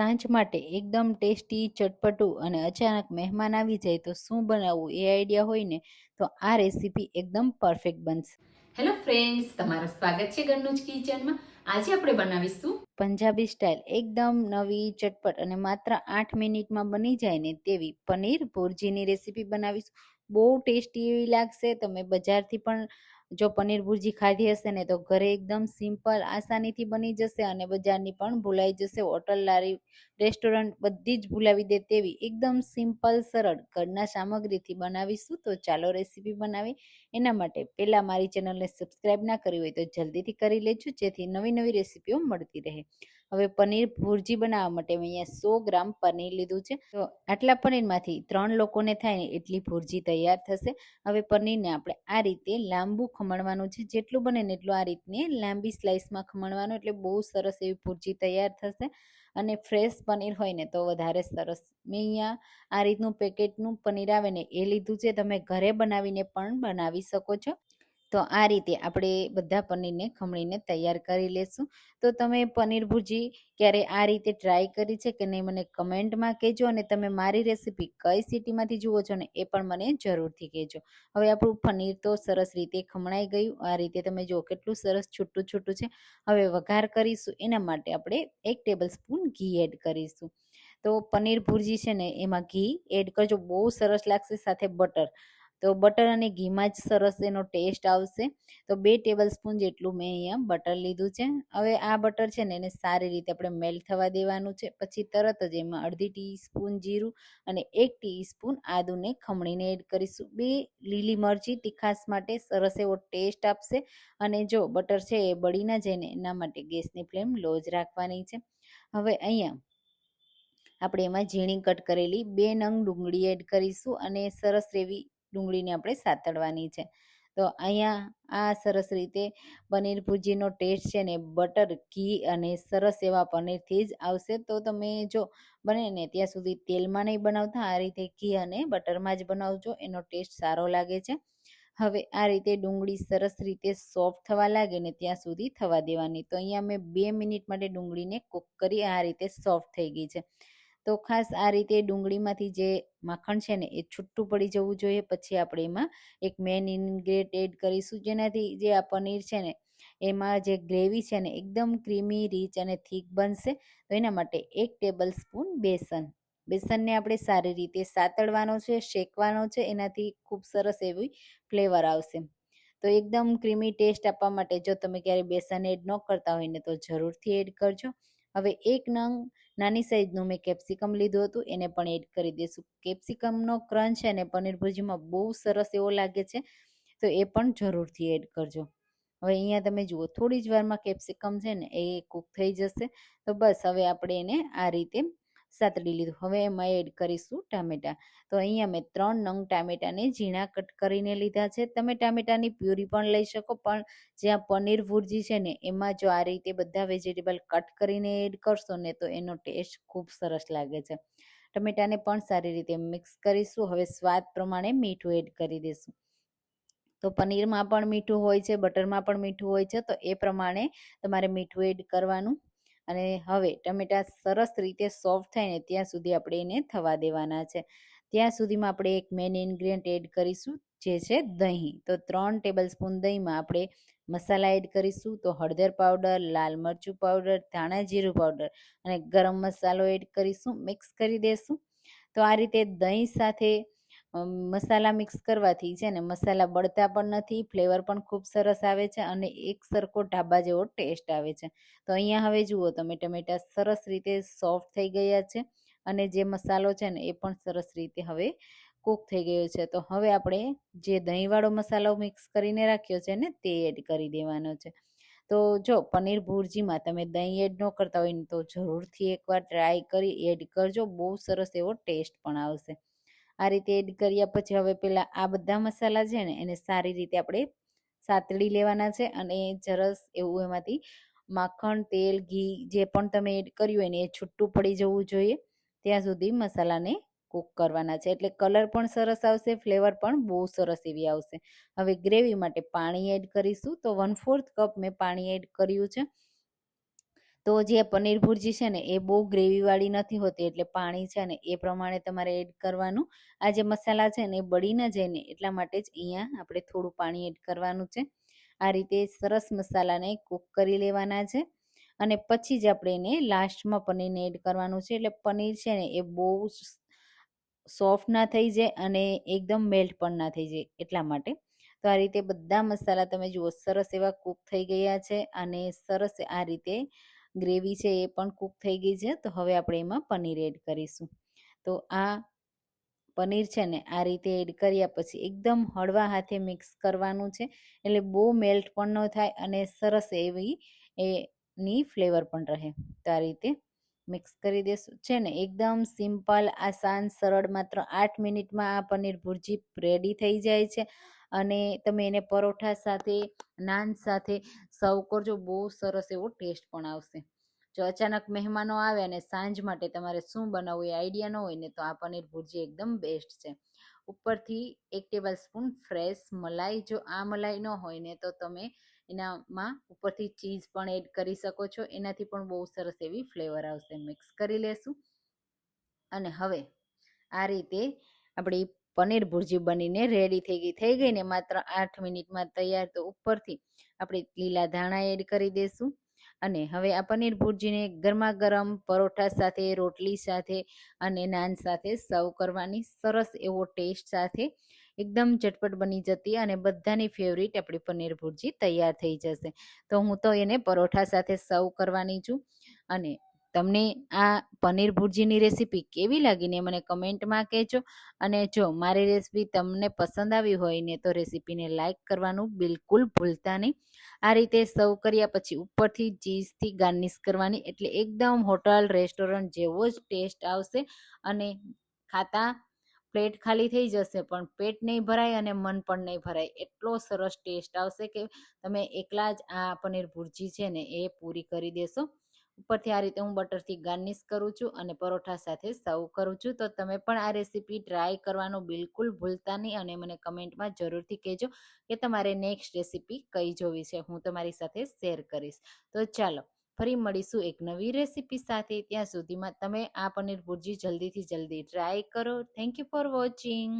સાંજ માટે એકદમ ટેસ્ટી ચટપટું અને અચાનક મહેમાન આવી જાય તો શું બનાવવું એ આઈડિયા હોય ને તો આ રેસીપી એકદમ પરફેક્ટ બનશે. હેલો ફ્રેન્ડ્સ તમારું સ્વાગત છે ઘરનું જ કિચનમાં આજે આપણે બનાવીશું પંજાબી સ્ટાઇલ એકદમ નવી ચટપટ અને માત્ર આઠ મિનિટમાં બની જાય ને તેવી પનીર ભુરજીની રેસીપી બનાવીશું. બહુ ટેસ્ટી એવી લાગશે તમે બજારથી પણ જો પનીર ભુરજી ખાધી હશે ને તો ઘરે એકદમ સિમ્પલ આસાનીથી બની જશે અને બજારની પણ ભૂલાઈ જશે. હોટલ લારી, રેસ્ટોરન્ટ બધી જ ભૂલાવી દે તેવી એકદમ સિમ્પલ, સરળ ઘરના સામગ્રીથી બનાવીશું તો ચાલો રેસીપી બનાવી. એના માટે પહેલાં મારી ચેનલને સબસ્ક્રાઈબ ના કરી હોય તો જલ્દીથી કરી લેજો, જેથી નવી નવી રેસીપીઓ મળતી રહે. હવે પનીર ભુરજી બનાવવા માટે મેં અહીંયા સો ગ્રામ પનીર લીધું છે. તો આટલા પનીરમાંથી ત્રણ લોકોને થાય ને એટલી ભુરજી તૈયાર થશે. હવે પનીરને આપણે આ રીતે લાંબુ ખમણવાનું છે. જેટલું બને ને એટલું આ રીતને લાંબી સ્લાઇસમાં ખમણવાનું એટલે બહુ સરસ એવી ભુરજી તૈયાર થશે. અને ફ્રેશ પનીર હોય ને તો વધારે સરસ. મેં અહીંયા આ રીતનું પેકેટનું પનીર આવે ને એ લીધું છે. તમે ઘરે બનાવીને પણ બનાવી શકો છો. તો આ રીતે આપણે બધા પનીરને ખમણીને તૈયાર કરી લેશું. તો તમે પનીર ભુરજી ક્યારે આ રીતે ટ્રાય કરી છે કે નહીં મને કમેન્ટમાં કહેજો અને તમે મારી રેસીપી કઈ સિટીમાંથી જુઓ છો ને એ પણ મને જરૂરથી કહેજો. હવે આપણું પનીર તો સરસ રીતે ખમણાઈ ગયું. આ રીતે તમે જુઓ કેટલું સરસ છૂટું છૂટું છે. હવે વઘાર કરીશું. એના માટે આપણે એક ટેબલ સ્પૂન ઘી એડ કરીશું. તો પનીર ભુરજી છે ને એમાં ઘી એડ કરજો. બહુ સરસ લાગશે સાથે બટર. તો બટર અને ઘીમાં જ સરસ એનો ટેસ્ટ આવશે. તો બે ટેબલ સ્પૂન જેટલું મેં અહીંયા બટર લીધું છે. હવે આ બટર છે ને એને સારી રીતે આપણે મેલ્ટ થવા દેવાનું છે. પછી તરત જ એમાં અડધી ટીસ્પૂન જીરું અને એક ટીસ્પૂન આદુને ખમણીને એડ કરીશું. બે લીલી મરચી તીખાસ માટે સરસ એવો ટેસ્ટ આપશે. અને જો બટર છે એ બળી ના જાય ને એના માટે ગેસની ફ્લેમ લો જ રાખવાની છે. હવે અહીંયા આપણે એમાં ઝીણી કટ કરેલી બે નંગ ડુંગળી એડ કરીશું અને સરસ એવી ડુંગળીને આપણે સાતળવાની છે. તો અહીંયા આ સરસ રીતે પનીર ભુજીનો ટેસ્ટ છે ને બટર ઘી અને સરસ એવા પનીરથી જ આવશે. તો તમે જો બને ને ત્યાં સુધી તેલમાં નહીં બનાવતા, આ રીતે ઘી અને બટરમાં જ બનાવજો, એનો ટેસ્ટ સારો લાગે છે. હવે આ રીતે ડુંગળી સરસ રીતે સોફ્ટ થવા લાગે ને ત્યાં સુધી થવા દેવાની. તો અહીંયા મેં બે મિનિટ માટે ડુંગળીને કૂક કરી, આ રીતે સોફ્ટ થઈ ગઈ છે. તો ખાસ આ રીતે ડુંગળીમાંથી જે માખણ છે ને, એ છૂટું પડી જવું જોઈએ. પછી આપણે એમાં એક મેન ઇન્ગ્રેડ એડ કરીશું. જેનાથી જે આ પનીર છે ને, એમાં જે ગ્રેવી છે ને, એકદમ ક્રીમી, રીચ અને થીક બનશે. તો એના માટે એક ટેબલ સ્પૂન બેસન. બેસનને આપણે સારી રીતે સાતળવાનો છે, શેકવાનો છે. એનાથી ખૂબ સરસ એવી ફ્લેવર આવશે. તો એકદમ ક્રીમી ટેસ્ટ આપવા માટે જો તમે ક્યારેય બેસન એડ ન કરતા હોય ને, તો જરૂરથી એડ કરજો. હવે એક નંગ નાની સાઈઝનું મેં કેપ્સિકમ લીધું હતું, એને પણ એડ કરી દઈશું. કેપ્સિકમનો ક્રંચ છે ને પનીર ભુજીમાં બહુ સરસ એવો લાગે છે, તો એ પણ જરૂરથી એડ કરજો. હવે અહીંયા તમે જુઓ, થોડી જ વારમાં કેપ્સિકમ છે ને એ કૂક થઈ જશે. તો બસ, હવે આપણે એને આ રીતે સાતડી લીધું. હવે એમાં એડ કરીશું ટામેટાં. તો અહીંયા મેં ત્રણ નંગ ટામેટાને ઝીણા કટ કરીને લીધા છે. તમે ટામેટાની પ્યુરી પણ લઈ શકો, પણ જ્યાં પનીર ભુરજી છે ને, એમાં જો આ રીતે બધા વેજીટેબલ કટ કરીને એડ કરશો ને, તો એનો ટેસ્ટ ખૂબ સરસ લાગે છે. ટમેટાને પણ સારી રીતે મિક્સ કરીશું. હવે સ્વાદ પ્રમાણે મીઠું એડ કરી દઈશું. તો પનીરમાં પણ મીઠું હોય છે, બટરમાં પણ મીઠું હોય છે, તો એ પ્રમાણે તમારે મીઠું એડ કરવાનું અને હવે ટમેટા સરસ રીતે સોફ્ટ થાય ને ત્યાં સુધી આપણે એને થવા દેવાના છે. ત્યાં સુધીમાં આપણે એક મેઇન ઇન્ગ્રીડિયન્ટ એડ કરીશું, જે છે દહીં. તો ત્રણ ટેબલ સ્પૂન દહીંમાં આપણે મસાલા એડ કરીશું, તો હળદર પાવડર, લાલ મરચું પાવડર, ધાણા જીરું પાવડર અને ગરમ મસાલો એડ કરીશું, મિક્સ કરી દઈશું તો આ રીતે દહીં સાથે મસાલા મિક્સ કરવાથી છે ને મસાલા બળતા પણ નથી ફ્લેવર પણ ખૂબ સરસ આવે છે અને એક સરખો ઢાબા જેવો ટેસ્ટ આવે છે. તો અહીંયા હવે જુઓ તમે, ટમેટા સરસ રીતે સોફ્ટ થઈ ગયા છે અને જે મસાલો છે ને એ પણ સરસ રીતે હવે કૂક થઈ ગયો છે. તો હવે આપણે જે દહીંવાળો મસાલો મિક્સ કરીને રાખ્યો છે ને તે એડ કરી દેવાનો છે. તો જો પનીર ભુરજીમાં તમે દહીં એડ ન કરતા હોય તો જરૂરથી એકવાર ટ્રાય કરી એડ કરજો, બહુ સરસ એવો ટેસ્ટ પણ આવશે. આ રીતે એડ કર્યા પછી હવે પેલા આ બધા મસાલા છે ને એને સારી રીતે આપણે સાતડી લેવાના છે અને સરસ એવું એમાંથી માખણ, તેલ, ઘી જે પણ તમે એડ કર્યું હોય ને એ છૂટું પડી જવું જોઈએ. ત્યાં સુધી મસાલાને કૂક કરવાના છે. એટલે કલર પણ સરસ આવશે ફ્લેવર પણ બહુ સરસ એવી આવશે. હવે ગ્રેવી માટે પાણી એડ કરીશું. તો વન ફોર્થ કપ મેં પાણી એડ કર્યું છે. તો જે પનીર ભુરજી છે ને, એ બહુ ગ્રેવીવાળી નથી હોતી, એટલે પાણી છે ને, એ પ્રમાણે તમારે એડ કરવાનું. આ જે મસાલા છે ને, એ બળી ન જાય ને, એટલા માટે જ અહીંયા આપણે થોડું પાણી એડ કરવાનું છે. આ રીતે સરસ મસાલાને કૂક કરી લેવાના છે. અને પછી જ આપણે એને લાસ્ટમાં પનીરને એડ કરવાનું છે. એટલે પનીર છે ને, એ બહુ સોફ્ટ ના થઈ જાય અને એકદમ મેલ્ટ પણ ના થઈ જાય, એટલા માટે. તો આ રીતે બધા મસાલા તમે જુઓ, સરસ એવા કૂક થઈ ગયા છે અને સરસ આ રીતે ગ્રેવી છે એ પણ કૂક થઈ ગઈ છે, તો હવે આપણે એમાં પનીર એડ કરીશું. તો આ પનીર છે ને આ રીતે એડ કર્યા પછી એકદમ હળવા હાથે મિક્સ કરવાનું છે, એટલે બહુ મેલ્ટ પણ ન થાય અને સરસ એવી એની ફ્લેવર પણ રહે. તો આ રીતે મિક્સ કરી દેશું. છે ને એકદમ સિમ્પલ, આસાન, સરળ, માત્ર આઠ મિનિટમાં આ પનીર ભુરજી રેડી થઈ જાય છે. અને તમે એને પરોઠા સાથે, નાન સાથે સર્વ કરજો. બહુ સરસ એવો ટેસ્ટ પણ આવશે. જો અચાનક મહેમાનો આવે અને સાંજ માટે તમારે શું બનાવવું એ આઈડિયા ન હોય ને તો આ પનીર ભુરજી એકદમ બેસ્ટ છે. ઉપરથી એક ટેબલ સ્પૂન ફ્રેશ મલાઈ. જો આ મલાઈ ન હોય ને તો તમે એનામાં ઉપરથી ચીઝ પણ એડ કરી શકો છો. એનાથી પણ બહુ સરસ એવી ફ્લેવર આવશે. મિક્સ કરી લેશું. અને હવે આ રીતે આપણી પનીર ભુરજી બનીને રેડી થઈ ગઈ. થઈ ગઈ ને માત્ર આઠ મિનિટમાં તૈયાર તો ઉપરથી આપણે લીલા ધાણા એડ કરી દઈશું અને હવે આ પનીર ભુરજીને ગરમા ગરમ પરોઠા સાથે, રોટલી સાથે અને નાન સાથે સર્વ કરવાની સરસ એવો ટેસ્ટ સાથે એકદમ ઝટપટ બની જતી અને બધાની ફેવરિટ આપણી પનીર ભુરજી તૈયાર થઈ જશે. તો હું તો એને પરોઠા સાથે સર્વ કરવાની છું. અને તમને આ પનીર ભુરજીની રેસીપી કેવી લાગીને મને કમેન્ટમાં કહેજો. અને જો મારી રેસીપી તમને પસંદ આવી હોય ને તો રેસીપીને લાઇક કરવાનું બિલકુલ ભૂલતા નહીં. આ રીતે સર્વ કર્યા પછી ઉપરથી ચીઝથી ગાર્નિશ કરવાની એટલે એકદમ હોટલ, રેસ્ટોરન્ટ જેવો જ ટેસ્ટ આવશે અને ખાતા પ્લેટ ખાલી થઈ જશે પણ પેટ નહીં ભરાય અને મન પણ નહીં ભરાય. એટલો સરસ ટેસ્ટ આવશે કે તમે એકલા જ આ પનીર ભુરજી છે ને એ પૂરી કરી દેશો. ઉપરથી આ રીતે હું બટરથી ગાર્નિશ કરું છું અને પરોઠા સાથે સર્વ કરું છું. તો તમે પણ આ રેસીપી ટ્રાય કરવાનું બિલકુલ ભૂલતા નહીં અને મને કમેન્ટમાં જરૂરથી કહેજો કે તમારે નેક્સ્ટ રેસીપી કઈ જોવી છે હું તમારી સાથે શેર કરીશ. તો ચાલો, ફરી મળીશું એક નવી રેસીપી સાથે. ત્યાં સુધીમાં તમે આ પનીર ભુરજી જલ્દીથી જલ્દી ટ્રાય કરો. Thank you for watching